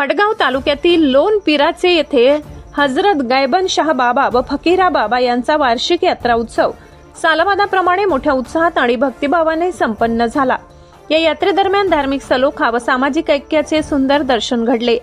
वडगाव तालुक्यातील लोन पिराचे येथे हजरत गायबन शाह बाबा व फकीरा बाबा यांचा वार्षिक यात्रा उत्सव सालवादाप्रमाणे मोठ्या उत्साहात आणि भक्तिभावाने संपन्न झाला. या यात्रेदरम्यान धार्मिक सलोखा व सामाजिक ऐक्याचे सुंदर दर्शन घडले.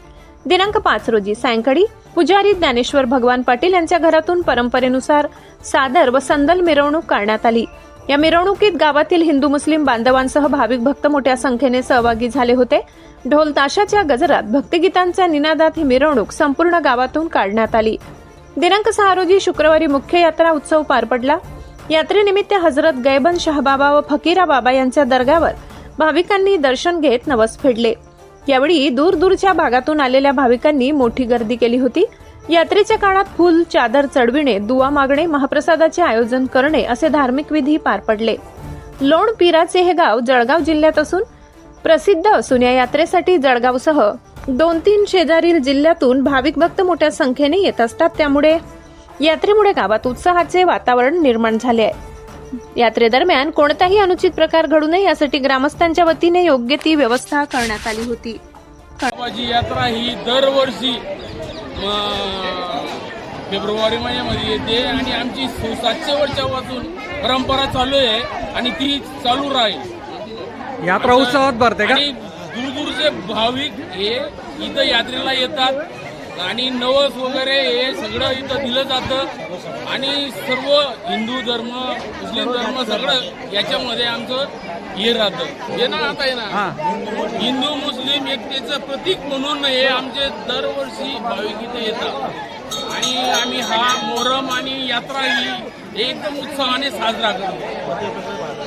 दिनांक पाच रोजी सायंकाळी पुजारी ज्ञानेश्वर भगवान पाटील यांच्या घरातून परंपरेनुसार सादर व संदल मिरवणूक करण्यात आली. या मिरवणुकीत गावातील हिंदू मुस्लिम बांधवांसह भाविक भक्त मोठ्या संख्येने सहभागी झाले होते. ढोल ताशाच्या गजरात भक्तिगीतांच्या निनादात ही मिरवणूक संपूर्ण गावातून काढण्यात आली. दिनांक सहा रोजी शुक्रवारी मुख्य यात्रा उत्सव पार पडला. यात्रेनिमित्त हजरत गैबन शहबाबा व फकीरा बाबा यांच्या दर्ग्यावर भाविकांनी दर्शन घेत नवस फेडले. यावेळी दूरदूरच्या भागातून आलेल्या भाविकांनी मोठी गर्दी केली होती. यात्रेच्या काळात फुल चादर चढविणे दुवा मागणे महाप्रसादाचे आयोजन करणे असे धार्मिक विधी पार पडले. लोण पिराचे हे गाव जळगाव जिल्ह्यात असून प्रसिद्ध असून या यात्रेसाठी जळगावसह दोन तीन शेजारील जिल्ह्यातून भाविक भक्त मोठ्या संख्येने येत असतात त्यामुळे यात्रेमुळे गावात उत्साहाचे वातावरण निर्माण झाले आहे. यात्रेदरम्यान कोणताही अनुचित प्रकार घडू नये यासाठी ग्रामस्थांच्या वतीने योग्य ती व्यवस्था करण्यात आली होती. यात्रा ही दरवर्षी फेब्रुवारी महिन्यामध्ये येते आणि आमची सातशे वर्षापासून परंपरा चालू आहे आणि ती चालू राहील. यात्रा उत्सवात भरते का? आणि दूरदूरचे भाविक हे इथं यात्रेला येतात. आणि नवस वगैरे हे सगळं इथं दिलं जातं. आणि सर्व हिंदू धर्म मुस्लिम धर्म सगळं याच्यामध्ये आमचं हे राहतं. हे ना आता आहे ना हा. हिंदू मुस्लिम एकतेचं प्रतीक म्हणून हे आमचे दरवर्षी भाविक इथे येतात. आणि आम्ही हा मोहरम आणि यात्रा ही एकदम उत्साहाने साजरा करतो.